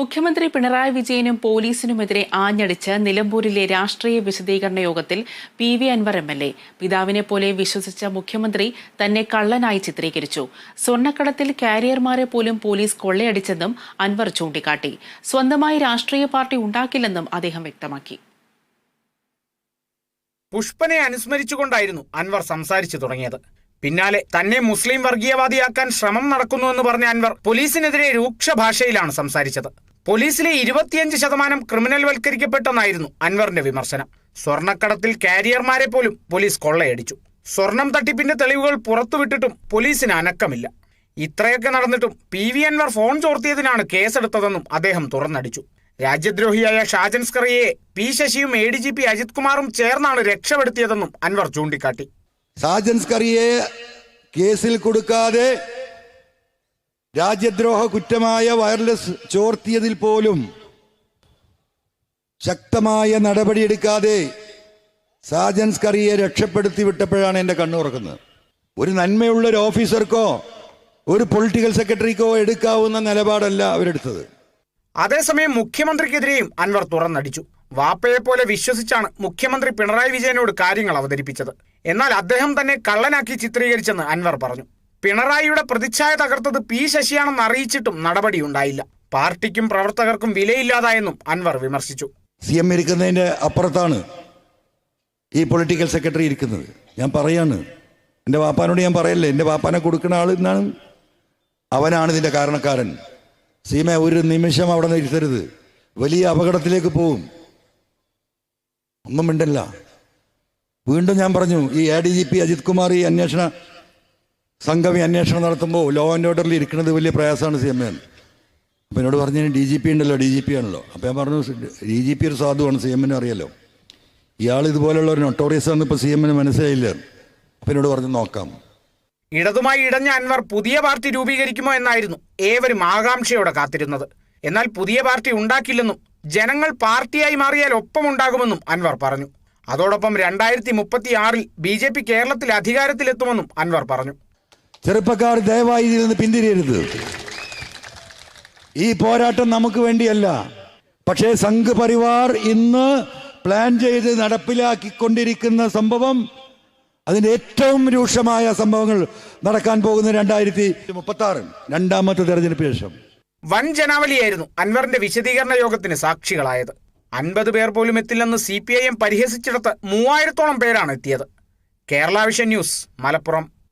മുഖ്യമന്ത്രി പിണറായി വിജയനും പോലീസിനുമെതിരെ ആഞ്ഞടിച്ച് നിലമ്പൂരിലെ രാഷ്ട്രീയ വിശദീകരണ യോഗത്തിൽ P V Anvar M L A. പിതാവിനെ പോലെ വിശ്വസിച്ച മുഖ്യമന്ത്രി തന്നെ കള്ളനായി ചിത്രീകരിച്ചു. സ്വർണക്കടത്തിൽ കാരിയർമാരെ പോലും പോലീസ് കൊള്ളയടിച്ചെന്നും അൻവർ ചൂണ്ടിക്കാട്ടി. സ്വന്തമായി രാഷ്ട്രീയ പാർട്ടി ഉണ്ടാക്കില്ലെന്നും അദ്ദേഹം വ്യക്തമാക്കി. പുഷ്പനെ അനുസ്മരിച്ചുകൊണ്ടായിരുന്നു അൻവർ സംസാരിച്ചു തുടങ്ങിയത്. പിന്നാലെ തന്നെ മുസ്ലിം വർഗീയവാദിയാക്കാൻ ശ്രമം നടക്കുന്നുവെന്ന് പറഞ്ഞ അൻവർ പോലീസിനെതിരെ രൂക്ഷ ഭാഷയിലാണ് സംസാരിച്ചത്. പോലീസിലെ ഇരുപത്തിയഞ്ച് ശതമാനം ക്രിമിനൽ വൽക്കരിക്കപ്പെട്ടെന്നായിരുന്നു അൻവറിന്റെ വിമർശനം. സ്വർണക്കടത്തിൽ കാരിയർമാരെ പോലും പോലീസ് കൊള്ളയടിച്ചു. സ്വർണം തട്ടിപ്പിന്റെ തെളിവുകൾ പുറത്തുവിട്ടിട്ടും പോലീസിന് അനക്കമില്ല. ഇത്രയൊക്കെ നടന്നിട്ടും പി വി അൻവർ ഫോൺ ചോർത്തിയതിനാണ് കേസെടുത്തതെന്നും അദ്ദേഹം തുറന്നടിച്ചു. രാജ്യദ്രോഹിയായ ഷാജൻ സ്കറിയെ P ശശിയും A D G P Ajith കുമാറും ചേർന്നാണ് രക്ഷപ്പെടുത്തിയതെന്നും അൻവർ ചൂണ്ടിക്കാട്ടി. ഷാജൻ സ്കറിയെ കേസിൽ കൊടുക്കാതെ രാജ്യദ്രോഹ കുറ്റമായ വയർലെസ് ചോർത്തിയതിൽ പോലും ശക്തമായ നടപടിയെടുക്കാതെ സാജൻസ് കറിയെ രക്ഷപ്പെടുത്തി വിട്ടപ്പോഴാണ് എന്റെ കണ്ണുറക്കുന്നത് ഒരു നന്മയുള്ള ഒരു ഓഫീസർക്കോ ഒരു പൊളിറ്റിക്കൽ സെക്രട്ടറിക്കോ എടുക്കാവുന്ന നിലപാടല്ല അവരെടുത്തത്. അതേസമയം മുഖ്യമന്ത്രിക്കെതിരെയും അൻവർ തുറന്നടിച്ചു. വാപ്പയെ പോലെ വിശ്വസിച്ചാണ് മുഖ്യമന്ത്രി പിണറായി വിജയനോട് കാര്യങ്ങൾ അവതരിപ്പിച്ചത്. എന്നാൽ അദ്ദേഹം തന്നെ കള്ളനാക്കി ചിത്രീകരിച്ചെന്ന് അൻവർ പറഞ്ഞു. പിണറായിയുടെ പ്രതിച്ഛായ തകർത്തത് പി ശശിയാണെന്ന് അറിയിച്ചിട്ടും നടപടിയുണ്ടായില്ല. പാർട്ടിക്കും പ്രവർത്തകർക്കും വിലയില്ലാതായെന്നും അൻവർ വിമർശിച്ചു. സി എം ഇരിക്കുന്നതിന്റെ അപ്പുറത്താണ് ഈ പൊളിറ്റിക്കൽ സെക്രട്ടറി ഇരിക്കുന്നത്. ഞാൻ പറയാണ്. എന്റെ വാപ്പാനോട് ഞാൻ പറയല്ലേ എന്റെ വാപ്പാനെ കൊടുക്കുന്ന ആൾ എന്നാണ് അവനാണ് ഇതിന്റെ കാരണക്കാരൻ. സീമ ഒരു നിമിഷം അവിടെ നിന്ന് വലിയ അപകടത്തിലേക്ക് പോവും. ഒന്നും മിണ്ടല്ല. വീണ്ടും ഞാൻ പറഞ്ഞു ഈ A D G P Ajith Kumar ഈ അന്വേഷണ സംഘം ഈ അന്വേഷണം നടത്തുമ്പോൾ ലോ ആൻഡ് ഓർഡറിൽ ഇരിക്കുന്നത് വലിയ പ്രയാസമാണ് സി എം എ. അപ്പം എന്നോട് പറഞ്ഞു ഡി ജി പി ഉണ്ടല്ലോ ഡി ജി പി ആണല്ലോ. അപ്പോൾ ഞാൻ പറഞ്ഞു ഡി ജി പി ഒരു സാധുവാണ് സി എമ്മിന് അറിയാലോ. ഇയാൾ ഇതുപോലുള്ള ഒരു നൊട്ടോറിയസ് ആണെന്ന് ഇപ്പോൾ സി എമ്മിന് മനസ്സിലായില്ല. അപ്പം എന്നോട് പറഞ്ഞു നോക്കാം. ഇടതുമായി ഇടഞ്ഞ അൻവർ പുതിയ പാർട്ടി രൂപീകരിക്കുമോ എന്നായിരുന്നു ഏവരും ആകാംക്ഷയോടെ കാത്തിരുന്നത്. എന്നാൽ പുതിയ പാർട്ടി ഉണ്ടാക്കില്ലെന്നും ജനങ്ങൾ പാർട്ടിയായി മാറിയാൽ ഒപ്പം ഉണ്ടാകുമെന്നും അൻവർ പറഞ്ഞു. അതോടൊപ്പം രണ്ടായിരത്തി മുപ്പത്തി ആറിൽ ബി ജെ പി കേരളത്തിൽ അധികാരത്തിലെത്തുമെന്നും അൻവർ പറഞ്ഞു. ചെറുപ്പക്കാർ ദയവായി ഇതിൽ നിന്ന് പിന്തിരിയരുത്. ഈ പോരാട്ടം നമുക്ക് വേണ്ടിയല്ല. പക്ഷേ സംഘ് പരിവാർ ഇന്ന് പ്ലാൻ ചെയ്ത് നടപ്പിലാക്കിക്കൊണ്ടിരിക്കുന്ന സംഭവം അതിന്റെ ഏറ്റവും രൂക്ഷമായ സംഭവങ്ങൾ നടക്കാൻ പോകുന്ന രണ്ടായിരത്തി മുപ്പത്തി ആറ് രണ്ടാമത്തെ തെരഞ്ഞെടുപ്പ് ശേഷം. വൻ ജനാവലിയായിരുന്നു അൻവറിന്റെ വിശദീകരണ യോഗത്തിന് സാക്ഷികളായത്. അൻപത് പേർ പോലും എത്തില്ലെന്ന് സി പി ഐ എം പരിഹസിച്ചിടത്ത് മൂവായിരത്തോളം പേരാണ് എത്തിയത്. Kerala vision news Malappuram.